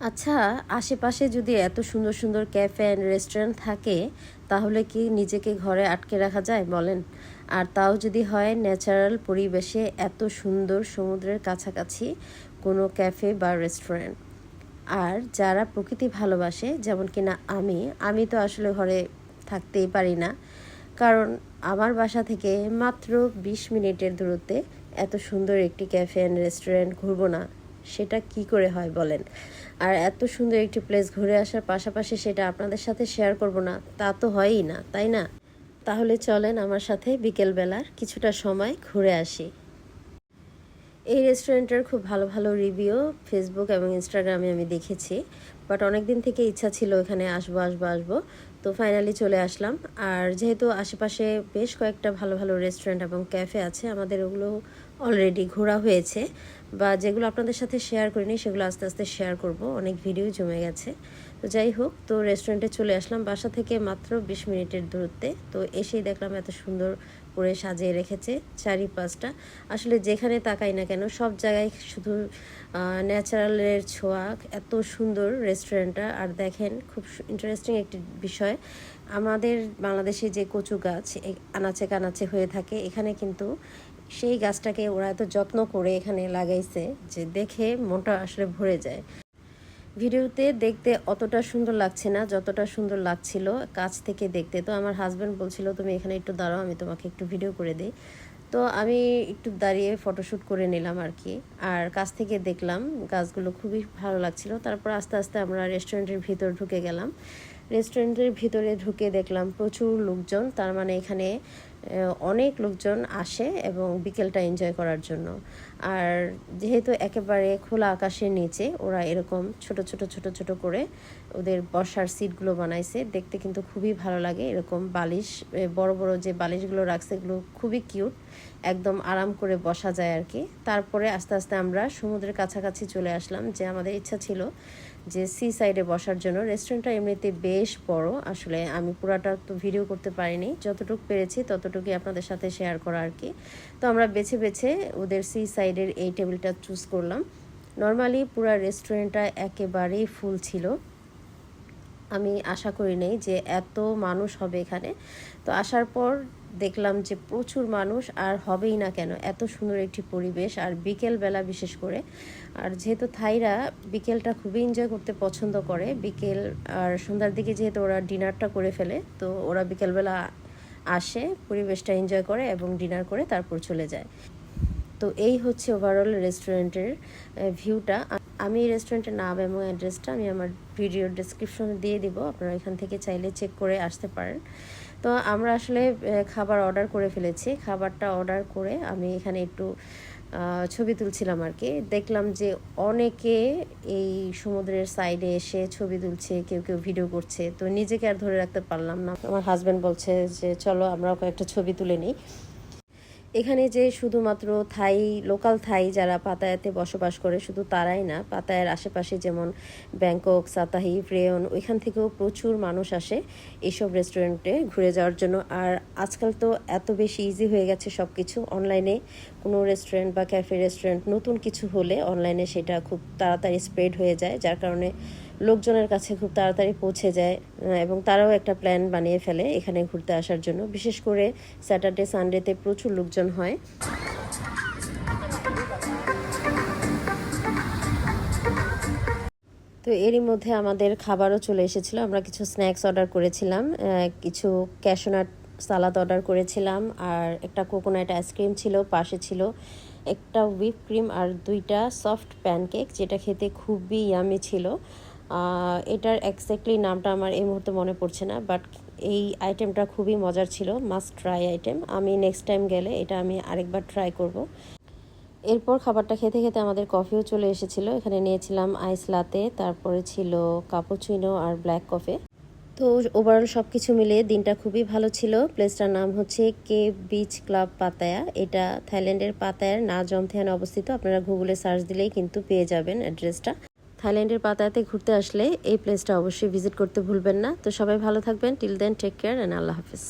আচ্ছা আশেপাশে যদি এত সুন্দর সুন্দর ক্যাফে অ্যান্ড রেস্টুরেন্ট থাকে, তাহলে কি নিজেকে ঘরে আটকে রাখা যায়? বলেন। আর তাও যদি হয় ন্যাচারাল পরিবেশে এত সুন্দর সমুদ্রের কাছাকাছি কোনো ক্যাফে বা রেস্টুরেন্ট আর যারা প্রকৃতি ভালোবাসে, যেমন কিনা আমি আমি তো আসলে ঘরে থাকতেই পারি না। কারণ আমার বাসা থেকে মাত্র বিশ মিনিটের দূরত্বে এত সুন্দর একটি ক্যাফে অ্যান্ড রেস্টুরেন্ট ঘুরবো না। সেটা কি করে হয় বলেন? আর এত সুন্দর একটি প্লেস ঘুরে আসার পাশাপাশি সেটা আপনাদের সাথে শেয়ার করব না, তা তো হয়ই না, তাই না? তাহলে চলেন আমার সাথে বিকেলবেলার কিছুটা সময় ঘুরে আসি। এই রেস্টুরেন্টের খুব ভালো ভালো রিভিউ ফেসবুক এবং ইনস্টাগ্রামে আমি দেখেছি বাট অনেক দিন থেকে ইচ্ছা ছিল এখানে আসব আসব আসব। তো ফাইনালি চলে আসলাম। আর যেহেতু আশেপাশে বেশ কয়েকটা ভালো ভালো রেস্টুরেন্ট এবং ক্যাফে আছে, আমাদের ওগুলো অলরেডি ঘোরা হয়েছে। বা যেগুলো আপনাদের সাথে শেয়ার করিনি, সেগুলো আস্তে আস্তে শেয়ার করব। অনেক ভিডিও জমে গেছে। তো যাই হোক, তো রেস্টুরেন্টে চলে আসলাম বাসা থেকে মাত্র বিশ মিনিটের দূরত্বে। তো এসেই দেখলাম এত সুন্দর করে সাজিয়ে রেখেছে চারিপাশটা। আসলে যেখানে তাকাই না কেন, সব জায়গায় শুধু ন্যাচারালের ছোঁয়া, এত সুন্দর রেস্টুরেন্টটা। আর দেখেন, খুব ইন্টারেস্টিং একটি বিষয়। আমাদের বাংলাদেশে যে কচু গাছ আনাচে কানাচে হয়ে থাকে, এখানে কিন্তু সেই গাছটাকে ওরা এত যত্ন করে এখানে লাগাইছে যে দেখে মনটা আসলে ভরে যায়। ভিডিওতে দেখতে অতটা সুন্দর লাগছে না, যতটা সুন্দর লাগছিল কাছ থেকে দেখতে। তো আমার হাজব্যান্ড বলছিল, তুমি এখানে একটু দাঁড়াও, আমি তোমাকে একটু ভিডিও করে দিই। তো আমি একটু দাঁড়িয়ে ফটোশ্যুট করে নিলাম আর কি। আর কাছ থেকে দেখলাম গাছগুলো খুবই ভালো লাগছিল। তারপর আস্তে আস্তে আমরা রেস্টুরেন্টের ভিতর ঢুকে গেলাম। রেস্টুরেন্টের ভিতরে ঢুকে দেখলাম প্রচুর লোকজন, তার মানে এখানে অনেক লোকজন আসে এবং বিকেলটা এনজয় করার জন্য। আর যেহেতু একেবারে খোলা আকাশের নিচে, ওরা এরকম ছোট ছোট ছোট ছোট করে ওদের বসার সিটগুলো বানাইছে। দেখতে কিন্তু খুবই ভালো লাগে। এরকম বালিশ বড় বড় যে বালিশগুলো রাখছে, এগুলো খুবই কিউট। একদম আরাম করে বসা যায় আর কি। তারপরে আস্তে আস্তে আমরা সমুদ্রের কাছাকাছি চলে আসলাম, যে আমাদের ইচ্ছা ছিল যে সি সাইডে বসার জন্য। রেস্টুরেন্টটা এমনিতে বেশ বড়। আসলে আমি পুরাটা তো ভিডিও করতে পারিনি। যতটুকু পেরেছি, ততটুকুই আপনাদের সাথে শেয়ার করা আর কি। তো আমরা বেছে বেছে ওদের সি সাইডের এই টেবিলটা চুজ করলাম। নর্মালি পুরো রেস্টুরেন্টটা একেবারেই ফুল ছিল। আমি আশা করি নেই যে এত মানুষ হবে এখানে। তো আসার পর দেখলাম যে প্রচুর মানুষ আর হবেই না কেন, এত সুন্দর একটি পরিবেশ আর বিকেল বেলা বিশেষ করে। আর যেহেতু থাইরা বিকেলটা খুবই এনজয় করতে পছন্দ করে, বিকেল আর সন্ধ্যার দিকে যেহেতু ওরা ডিনারটা করে ফেলে, তো ওরা বিকেলবেলা আসে, পরিবেশটা এনজয় করে এবং ডিনার করে তারপর চলে যায়। তো এই হচ্ছে ওভারঅল রেস্টুরেন্টের ভিউটা আমি রেস্টুরেন্টের নাম এবং অ্যাড্রেসটা আমি আমার ভিডিওর ডিসক্রিপশনে দিয়ে দিব, আপনারা এখান থেকে চাইলে চেক করে আসতে পারেন। তো আমরা আসলে খাবার অর্ডার করে ফেলেছি। খাবারটা অর্ডার করে আমি এখানে একটু ছবি তুলছিলাম আর কি। দেখলাম যে অনেকে এই সমুদ্রের সাইডে এসে ছবি তুলছে, কেউ কেউ ভিডিও করছে। তো নিজেকে আর ধরে রাখতে পারলাম না। আমার হাজব্যান্ড বলছে যে, চলো আমরাও কয়েকটা ছবি তুলে নিই। এখানে যে শুধুমাত্র থাই লোকাল থাই যারা পাতায়াতে বসবাস করে, শুধু তারাই না, পাতায়ের আশেপাশে যেমন ব্যাংকক সাতাহি রেয়ন ওইখান থেকেও প্রচুর মানুষ আসে এইসব রেস্টুরেন্টে ঘুরে যাওয়ার জন্য। আর আজকাল তো এত বেশি ইজি হয়ে গেছে সব কিছু অনলাইনে কোনো রেস্টুরেন্ট বা ক্যাফে রেস্টুরেন্ট নতুন কিছু হলে অনলাইনে সেটা খুব তাড়াতাড়ি স্প্রেড হয়ে যায়, যার কারণে লোকজনের কাছে খুব তাড়াতাড়ি পৌঁছে যায় এবং তারাও একটা প্ল্যান বানিয়ে ফেলে এখানে ঘুরতে আসার জন্য। বিশেষ করে স্যাটারডে সানডেতে প্রচুর লোকজন হয়। তো এরই মধ্যে আমাদের খাবারও চলে এসেছিল। আমরা কিছু স্ন্যাক্স অর্ডার করেছিলাম কিছু ক্যাশোনাট সালাদ অর্ডার করেছিলাম, আর একটা কোকোনাট আইসক্রিম ছিল, পাশে ছিল একটা হুইপ ক্রিম আর দুইটা সফট প্যানকেক যেটা খেতে খুবই ইয়ামি ছিল। এটার এক্স্যাক্টলি নামটা আমার এই মুহূর্তে মনে পড়ছে না বাট এই আইটেমটা খুবই মজার ছিল মাস্ট ট্রাই আইটেম আমি নেক্সট টাইম গেলে এটা আমি আরেকবার ট্রাই করব। এরপর খাবারটা খেতে খেতে আমাদের কফিও চলে এসেছিল, এখানে নিয়েছিলাম আইস লাতে তারপরে ছিল কাপুচিনো আর ব্ল্যাক কফি তো ওভারঅল সব কিছু মিলিয়ে দিনটা খুবই ভালো ছিল। প্লেসটার নাম হচ্ছে কে বিচ ক্লাব পাতায়া এটা থাইল্যান্ডের পাতায়ার না জমথিয়ানে অবস্থিত, আপনারা গুগলে সার্চ দিলেই কিন্তু পেয়ে যাবেন অ্যাড্রেসটা থাইল্যান্ডের পাতায়াতে ঘুরতে আসলে এই প্লেসটা অবশ্যই ভিজিট করতে ভুলবেন না। তো সবাই ভালো থাকবেন। Till then take care and Allah Hafiz.